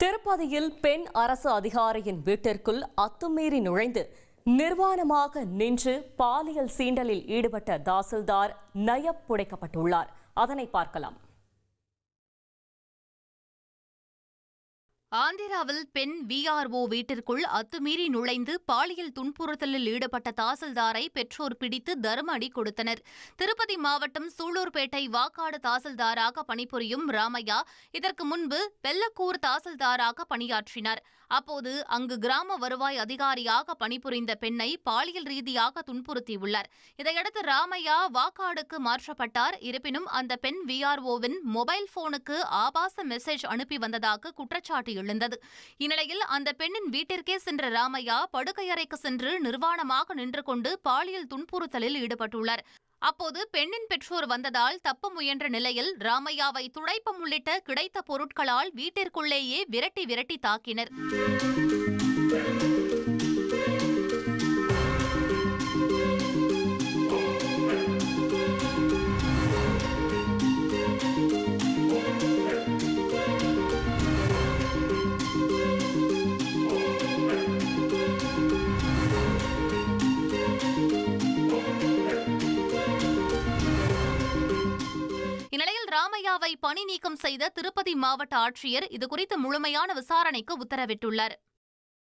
திருப்பதியில் பெண் அரசு அதிகாரியின் வீட்டிற்குள் அத்துமீறி நுழைந்து நிர்வாணமாக நின்று பாலியல் சீண்டலில் ஈடுபட்ட தாசில்தார் நயப் புடைக்கப்பட்டுள்ளார். அதனை பார்க்கலாம். ஆந்திராவில் பெண் விஆர்ஓ வீட்டிற்குள் அத்துமீறி நுழைந்து பாலியல் துன்புறுத்தலில் ஈடுபட்ட தாசில்தாரை பெற்றோர் பிடித்து தர்ம அடி கொடுத்தனர். திருப்பதி மாவட்டம் சூலூர்பேட்டை வாக்காடு தாசில்தாராக பணிபுரியும் ராமையா இதற்கு முன்பு வெள்ளக்கூர் தாசில்தாராக பணியாற்றினார். அப்போது அங்கு கிராம வருவாய் அதிகாரியாக பணிபுரிந்த பெண்ணை பாலியல் ரீதியாக துன்புறுத்தியுள்ளார். இதையடுத்து ராமையா வாக்காடுக்கு மாற்றப்பட்டார். இருப்பினும் அந்த பெண் விஆர்ஓவின் மொபைல் போனுக்கு ஆபாச மெசேஜ் அனுப்பி வந்ததாக குற்றச்சாட்டு எழுந்தது. இந்நிலையில் அந்த பெண்ணின் வீட்டிற்கே சென்ற ராமையா படுக்கையறைக்கு சென்று நிர்வாணமாக நின்று கொண்டு பாலியல் துன்புறுத்தலில் ஈடுபட்டுள்ளார். அப்போது பெண்ணின் பெற்றோர் வந்ததால் தப்ப முயன்ற நிலையில் ராமையாவை துடைப்பம் உள்ளிட்ட கிடைத்த பொருட்களால் வீட்டிற்குள்ளேயே விரட்டி விரட்டி தாக்கினர். இந்நிலையில் பணி நீக்கம் செய்த திருப்பதி மாவட்ட ஆட்சியர் இதுகுறித்து முழுமையான விசாரணைக்கு உத்தரவிட்டுள்ளார்.